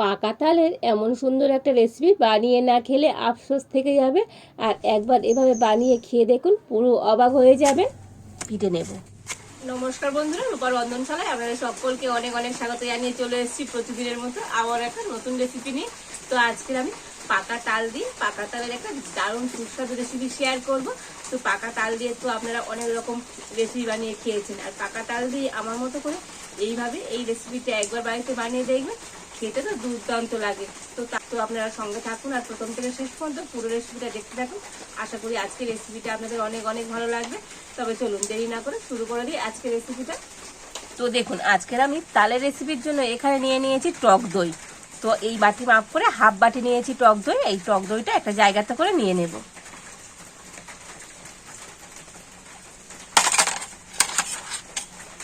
পাকা তালের এমন সুন্দর একটা রেসিপি বানিয়ে না খেলে আফসোস থেকে যাবে আর একবার এভাবে বানিয়ে খেয়ে দেখুন, পুরো অবাক হয়ে যাবে। পিঠে নেব। নমস্কার বন্ধুরা, রূপার রন্ধনশালায় আপনাদের সকলকে অনেক অনেক স্বাগত জানিয়ে চলে এসেছি প্রতিদিনের মতো আবার একটা নতুন রেসিপি নিয়ে। তো আজকে আমি পাকা তাল দিয়ে, পাকা তালের একটা দারুণ সুস্বাদু রেসিপি শেয়ার করব। তো পাকা তাল দিয়ে তো আপনারা অনেক রকম রেসিপি বানিয়ে খেয়েছেন। আর পাকা তাল দিয়ে আমার মতো করে এইভাবে এই রেসিপিটা একবার বাড়িতে বানিয়ে দেখবেন। খেতে তো দুর্দান্ত লাগে। তো তা তো আপনারা সঙ্গে থাকুন আর প্রথম থেকে শেষ পর্যন্ত পুরো রেসিপিটা দেখতে থাকুন। আশা করি আজকের রেসিপিটা আপনাদের অনেক অনেক ভালো লাগবে। তবে চলুন দেরি না করে শুরু করে দিই আজকের রেসিপিটা তো দেখুন, আজকের আমি তালের রেসিপির জন্য এখানে নিয়ে নিয়েছি টক দই। তো এই বাটি মাপ করে হাফ বাটি নিয়েছি টক দই। এই টক দইটা একটা জায়গাতে করে নিয়ে নেব।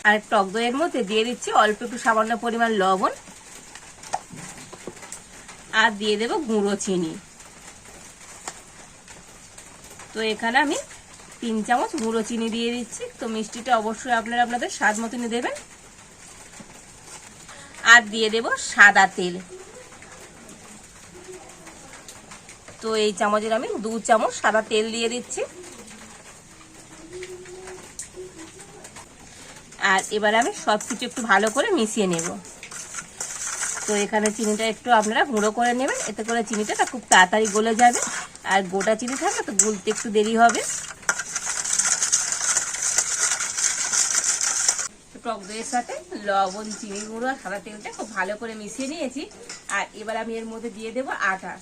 আর টক দইয়ের মধ্যে দিয়ে দিচ্ছি অল্প একটু সামান্য পরিমাণ লবণ। আর দিয়ে দেব গুঁড়ো চিনি। তো এখানে আমি তিন চামচ গুঁড়ো চিনি দিয়ে দিচ্ছি। তো মিষ্টিটা অবশ্যই আপনারা আপনাদের স্বাদ মতনই দেবেন। আর দিয়ে দেব সাদা তেল। তো এই চামচের আমি দু চামচ সাদা তেল দিয়ে দিচ্ছি। আর এবার আমি সব কিছু একটু ভালো করে মিশিয়ে নেব। তো এখানে চিনিটা একটু আপনারা গুঁড়ো করে নেবেন। এতে করে চিনিটা খুব তাড়াতাড়ি গলে যাবে। আর গোটা চিনি থাকবে তো গুলতে একটু দেরি হবে। টক দইয়ের সাথে লবণ, চিনি গুঁড়ো আর সাদা তেলটা খুব ভালো করে মিশিয়ে নিয়েছি। আর এবার আমি এর মধ্যে দিয়ে দেবো আটা।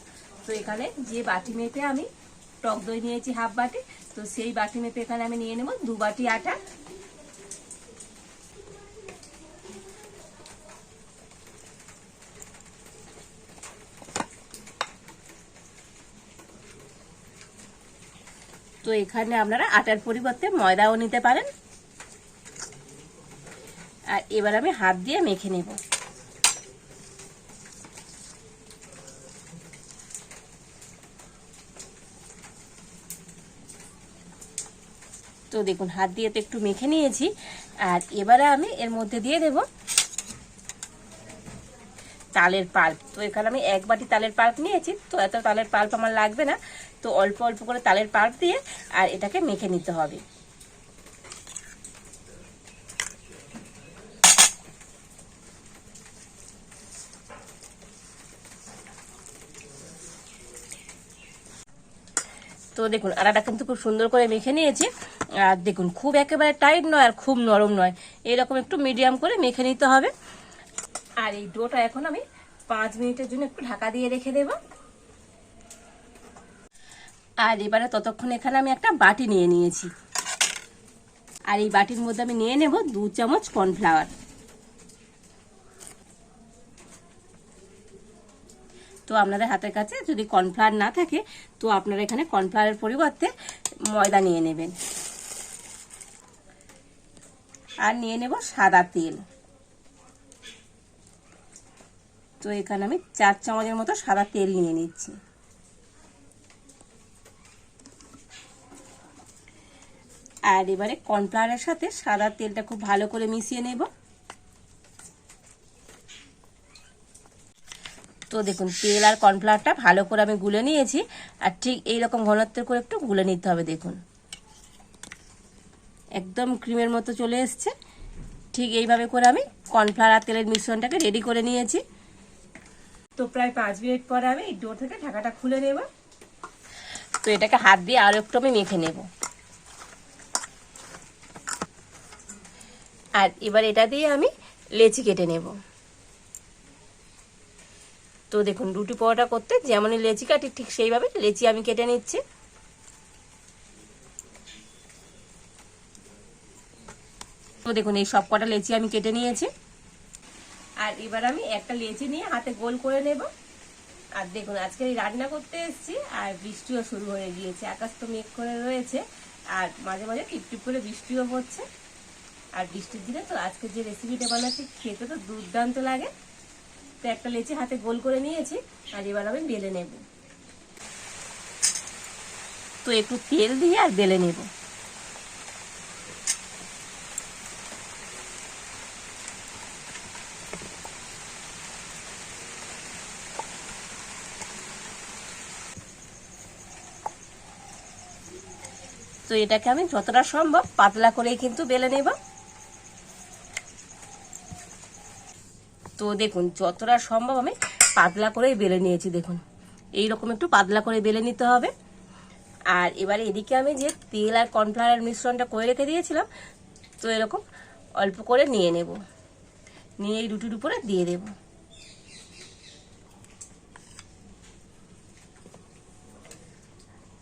তো এখানে যে বাটি মেপে আমি টক দই নিয়েছি হাফ বাটি, তো সেই বাটি মেপে এখানে আমি নিয়ে নেব দু বাটি আটা। তো এখানে আপনারা আটার পরিবর্তে ময়দাও নিতে পারেন। আর এবার আমি হাত দিয়ে মেখে নেব। তো দেখুন, হাত দিয়ে তো একটু মেখে নিয়েছি। আর এবারে আমি এর মধ্যে দিয়ে দেব তালের পাল্প। তো এখানে আমি এক বাটি তালের পাল্প নিয়েছি, তো এত তালের পাল্প আমার লাগবে না। তো অল্প অল্প করে তালের পাল্প দিয়ে আর এটাকে মেখে নিতে হবে। তো দেখুন আটাটা কিন্তু খুব সুন্দর করে মেখে নিয়েছি। আর দেখুন, খুব একেবারে টাইট নয় আর খুব নরম নয়। এরকম একটু মিডিয়াম করে মেখে নিতে হবে। আর এই ডোটা এখন আমি পাঁচ মিনিটের জন্য একটু ঢাকা দিয়ে রেখে দেব। আর এবারে ততক্ষণ এখানে আমি একটা বাটি নিয়ে নিয়েছি। আর এই বাটির মধ্যে আমি নিয়ে নেব দু চামচ কর্নফ্লাওয়ার। তো আপনাদের হাতের কাছে যদি কর্নফ্লাওয়ার না থাকে, তো আপনারা এখানে কর্নফ্লাওয়ারের পরিবর্তে ময়দা নিয়ে নেবেন। আর নিয়ে নেব সাদা তেল। তো এখানে আমি চার চামচের মতো সাদা তেল নিয়ে নিচ্ছি। আর এবারে কর্নফ্লাওয়ারের সাথে সাদা তেলটা খুব ভালো করে মিশিয়ে নেব। তো দেখুন, তেল আর কর্নফ্লাওয়ারটা ভালো করে আমি গুলে নিয়েছি। আর ঠিক এইরকম ঘনত্বের করে একটু গুলে নিতে হবে, দেখুন। একদম ক্রিমের মতো চলে এসছে। ঠিক এইভাবে করে আমি কর্নফ্লাওয়ার আর তেলের মিশ্রণটাকে রেডি করে নিয়েছি। তো প্রায় পাঁচ মিনিট পরে আমি এই ডো থেকে ঢাকাটা খুলে নেব। তো এটাকে হাত দিয়ে আরও একটু আমি মেখে নেব। আর এবার এটা দিয়ে আমি লেচি কেটে নেব। তো দেখুন, রুটি পরোটা করতে যেমনই লেচি কাটি, ঠিক সেইভাবে লেচি আমি কেটে নিচ্ছি। তো দেখুন, এই সব কটা লেচি আমি কেটে নিয়েছি। আর এবার আমি একটা লেচি নিয়ে হাতে গোল করে নেব। আর দেখুন, আজকে রান্না করতে এসেছি আর বৃষ্টিও শুরু হয়ে গিয়েছে, আকাশ তো মেঘ করে রয়েছে আর মাঝে মাঝে টিপ টিপ করে বৃষ্টিও হচ্ছে। আর বৃষ্টির দিনে তো আজকে যে রেসিপিটা বানাচ্ছি, খেতে তো দুর্দান্ত লাগে। তো একটা লেচি হাতে গোল করে নিয়েছি আর এবার আমি বেলে নেব। তো একটু তেল দিয়ে আর বেলে নেব। এটাকে আমি যতটা সম্ভব পাতলা করেই কিন্তু বেলে নেব। তো দেখুন, যতটা সম্ভব আমি পাতলা করেই বেলে নিয়েছি, দেখুন। এই রকম একটু পাতলা করে বেলে নিতে হবে। আর এবারে এদিকে আমি যে তেল আর কর্নফ্লাওয়ারের মিশ্রণটা করে রেখে দিয়েছিলাম, তো এরকম অল্প করে নিয়ে নেব। নিয়ে এই রুটির উপরে দিয়ে দেব।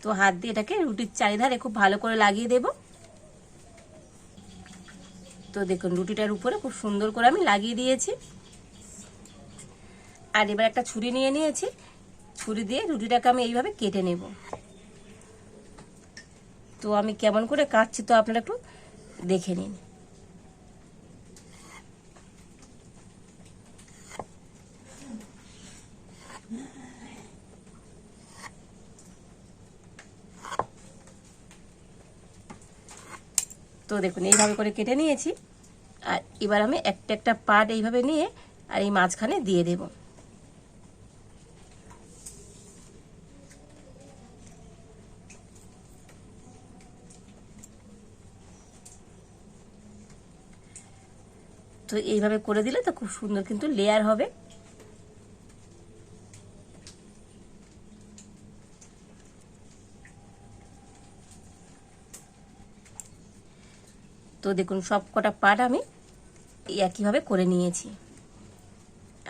তো হাত দিয়ে এটাকে রুটির চারিধারে খুব ভালো করে লাগিয়ে দেব। তো দেখুন, রুটিটার উপরে খুব সুন্দর করে আমি লাগিয়ে দিয়েছি। আর এবার একটা ছুরি নিয়ে নিয়েছি। ছুরি দিয়ে রুটিটাকে আমি এইভাবে কেটে নেব। তো আমি কেমন করে কাটছি তো আপনারা একটু দেখে নিন। তো দেখুন, এইভাবে করে কেটে নিয়েছি। আর এবার আমি একটা একটা পার্ট এইভাবে নিয়ে আর এই মাঝখানে দিয়ে দেবো। তো এইভাবে করে দিলে তো খুব সুন্দর কিন্তু লেয়ার হবে। তো দেখুন, সব কটা পাট আমি একইভাবে করে নিয়েছি।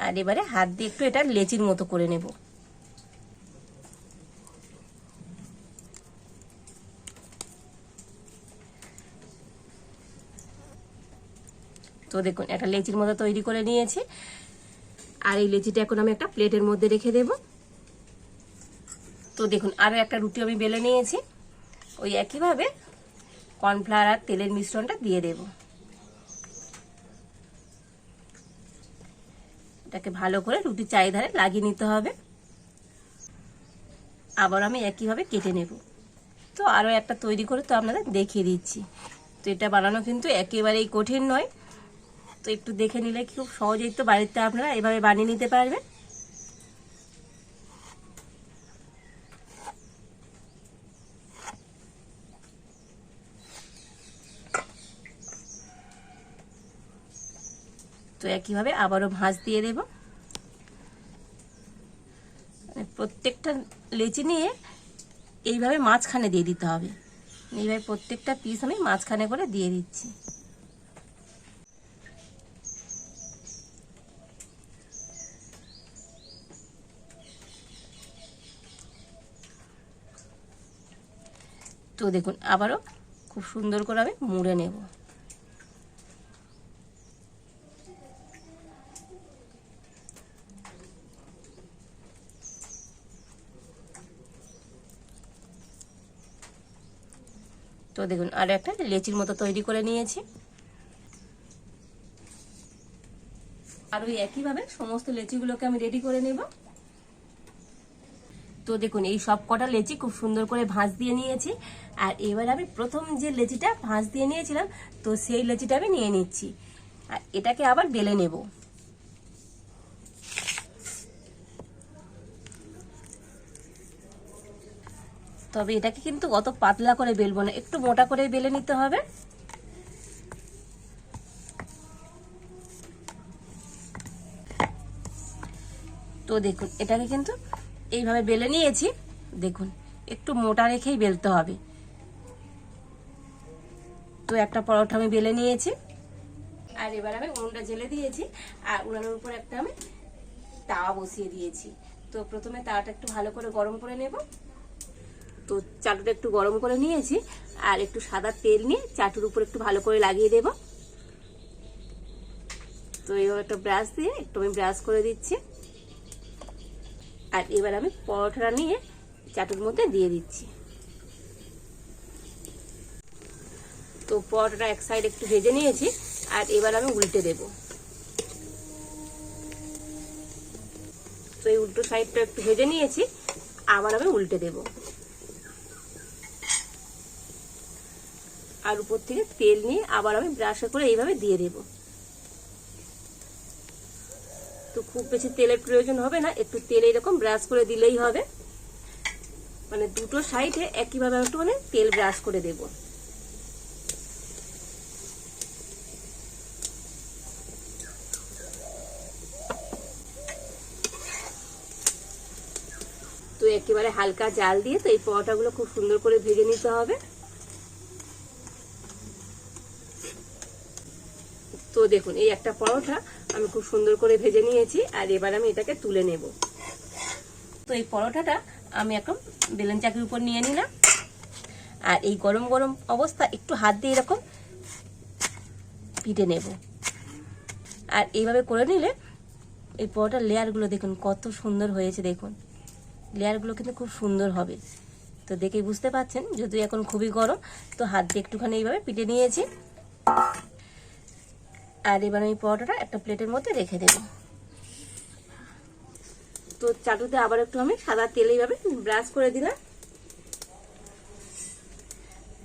আর এবারে হাত দিয়ে একটু এটা লেচির মতো করে নেব। তো দেখুন, একটা লেচির মতো তৈরি করে নিয়েছি। আর এই লেচিটা এখন আমি একটা প্লেটের মধ্যে রেখে দেব। তো দেখুন আরও একটা রুটি আমি বেলে নিয়েছি। ওই একইভাবে কর্নফ্লাওয়ার আর তেলের মিশ্রণটা দিয়ে দেব। এটাকে ভালো করে রুটির চারিধারে লাগিয়ে নিতে হবে। আবার আমি একইভাবে কেটে নেব। তো আরও একটা তৈরি করে তো আপনাদের দেখিয়ে দিচ্ছি। তো এটা বানানো কিন্তু একেবারেই কঠিন নয়। তো একটু দেখে নিলে খুব সহজেই তো বাড়িতে আপনারা এভাবে বানিয়ে নিতে পারবেন। তো একইভাবে আবারও ভাঁজ দিয়ে দেব। মানে প্রত্যেকটা লেচি নিয়ে এইভাবে মাঝখানে দিয়ে দিতে হবে। এইভাবে প্রত্যেকটা পিস আমি মাঝখানে করে দিয়ে দিচ্ছি। তো দেখুন, আবারও খুব সুন্দর করে আমি মুড়ে নেব। দেখুন, আর একটা লেচির মতো তৈরি করে নিয়েছি। আর ওই একইভাবে সমস্ত লেচিগুলোকে আমি রেডি করে নেব। তো দেখুন, এই সব কটা লেচি খুব সুন্দর করে ভাঁজ দিয়ে নিয়েছি। আর এবার আমি প্রথম যে লেচিটা ভাঁজ দিয়ে নিয়েছিলাম, তো সেই লেচিটা আমি নিয়ে নিচ্ছি। আর এটাকে আবার বেলে নেব। তবে এটাকে কিন্তু অত পাতলা করে বেলবো না। একটু মোটা করে বেলে নিতে হবে। তো দেখুন, এটাকে কিন্তু এইভাবে বেলে নিয়েছি। দেখুন, একটু মোটা রেখেই বেলতে হবে। তো একটা পরোটা আমি বেলে নিয়েছি। আর এবার আমি উনুনটা জেলে দিয়েছি। আর উনানের উপর একটা আমি তাওয়া বসিয়ে দিয়েছি। তো প্রথমে তাওয়াটা একটু ভালো করে গরম করে নেব। তো চাটুটা একটু গরম করে নিয়েছি, আর একটু সাদা তেল নিয়ে চাটুর উপর একটু ভালো করে লাগিয়ে দেব। তো এইভাবে একটা ব্রাশ দিয়ে একটু আমি ব্রাশ করে দিচ্ছি। আর এবার আমি পরোটাটা নিয়ে চাটুর মধ্যে দিয়ে দিচ্ছি। তো পরোটাটা এক সাইড একটু ভেজে নিয়েছি, আর এবার আমি উল্টে দেব। তো এই উল্টো সাইডটা একটু ভেজে নিয়েছি, আবার আমি উল্টে দেব। আর উপর থেকে তেল নিয়ে আবার আমি ব্রাশে করে এইভাবে দিয়ে দেব। তো খুব বেশি তেলের প্রয়োজন হবে না, একটু তেল এরকম ব্রাশ করে দিলেই হবে। মানে দুটো সাইডে একইভাবে একটু মানে তেল ব্রাশ করে দেব। তো একেবারে হালকা জাল দিয়ে তো এই পরোটাগুলো খুব সুন্দর করে ভেজে নিতে হবে। দেখুন, এই একটা পরোটা আমি খুব সুন্দর করে ভেজে নিয়েছি আর এবার আমি এটাকে তুলে নেব। তো এই পরোটাটা আমি এখন বেলুন চাকির উপর নিয়ে নিলাম। আর এই গরম গরম অবস্থা, একটু হাত দিয়ে এরকম পিটে নেব। আর এইভাবে করে নিলে এই পরোটার লেয়ারগুলো দেখুন কত সুন্দর হয়েছে দেখুন। লেয়ারগুলো কিন্তু খুব সুন্দর হবে। তো দেখেই বুঝতে পাচ্ছেন যদিও এখন খুবই গরম, তো হাত দিয়ে একটুখানি এইভাবে পিটে নিয়েছি। আর এবার আমি পরোটাটা একটা প্লেটের মধ্যে রেখে দেব। তো চাটুতে আবার একটু আমি সাদা তেল এইভাবে ব্রাশ করে দিলাম।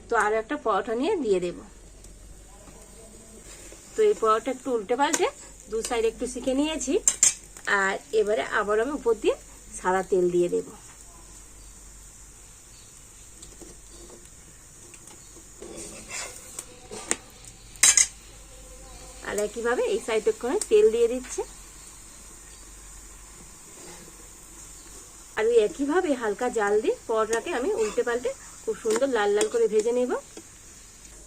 তো আরও একটা পরোটা নিয়ে দিয়ে দেব। তো এই পরোটা একটু উল্টে পাল্টে দু সাইড একটু শিখে নিয়েছি। আর এবারে আবার আমি উপর দিয়ে সাদা তেল দিয়ে দেব। আর একইভাবে এই সাইডে করে তেল দিয়ে দিচ্ছে। আর ওই একইভাবে হালকা জাল দিয়ে পরোটাকে আমি উল্টে পাল্টে খুব সুন্দর লাল লাল করে ভেজে নেব।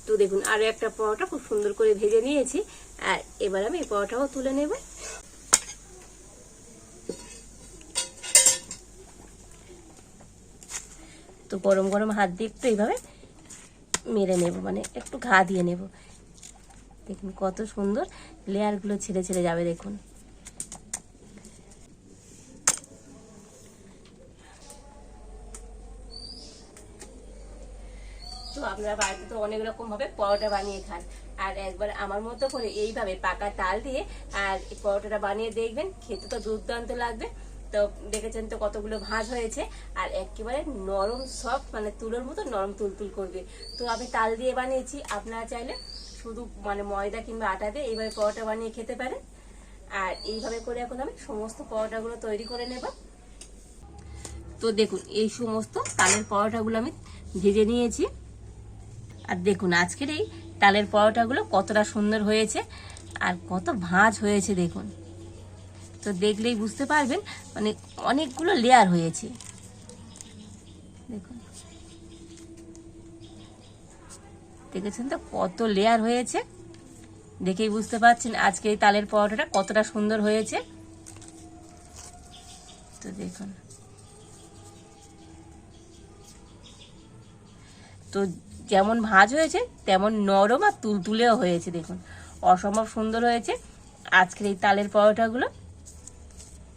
তো দেখুন, আরও একটা পরোটা খুব সুন্দর করে ভেজে নিয়েছি। আর এবার আমি এই পরোটাও তুলে নেব। তো গরম গরম হাত দিয়ে একটু এইভাবে মেরে নেব মানে একটু ঘা দিয়ে নেব। দেখুন কত সুন্দর লেয়ারগুলো ছেড়ে ছেড়ে যাবে দেখুন। তো আপনারা বাড়িতে তো অনেক রকম ভাবে পরোটা বানিয়ে খান। আর একবার আমার মতো করে এইভাবে পাকা তাল দিয়ে আর এই পরোটাটা বানিয়ে দেখবেন, খেতে তো দুর্দান্ত লাগবে। তো দেখেছেন তো কতগুলো ভাঁজ হয়েছে আর একেবারে নরম সফট মানে তুলোর মতো নরম তুলতুল করবে। তো আমি তাল দিয়ে বানিয়েছি, আপনারা চাইলে শুধু মানে ময়দা কিংবা আটা দিয়ে এইভাবে পরোটা বানিয়ে খেতে পারেন আর এইভাবে করে এখন আমি সমস্ত পরোটাগুলো তৈরি করে নেব। তো দেখুন, এই সমস্ত তালের পরোটাগুলো আমি ভেজে নিয়েছি। আর দেখুন, আজকের এই তালের পরোটাগুলো কতটা সুন্দর হয়েছে আর কত ভাঁজ হয়েছে, দেখুন। তো দেখলেই বুঝতে পারবেন মানে অনেকগুলো লেয়ার হয়েছে। দেখুন। দেখেছেন তো? কত লেয়ার হয়েছে? দেখেই বুঝতে পারছেন আজকে এই তালের পরোটাটা কতটা সুন্দর হয়েছে। তো দেখুন। তো যেমন ভাঁজ হয়েছে, তেমন নরম আর তুলতুলেও হয়েছে, দেখুন। অসম্ভব সুন্দর হয়েছে আজকের এই তালের পরোটাগুলো।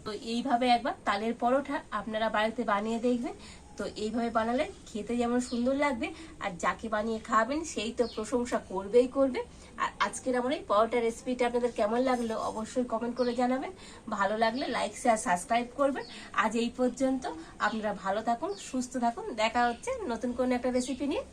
তো এইভাবে একবার তালের পরোটা আপনারা বাড়িতে বানিয়ে দেখবেন। তো এইভাবে বানালে খেতে যেমন সুন্দর লাগবে, আর যাকে বানিয়ে খাবেন সেই তো প্রশংসা করবেই করবে। আর আজকের আমার এই পরোটা রেসিপিটা আপনাদের কেমন লাগল অবশ্যই কমেন্ট করে জানাবেন। ভালো লাগলে লাইক শেয়ার সাবস্ক্রাইব করবেন। আজ এই পর্যন্ত আপনারা ভালো থাকুন, সুস্থ থাকুন। দেখা হচ্ছে নতুন কোনো একটা রেসিপি নিয়ে।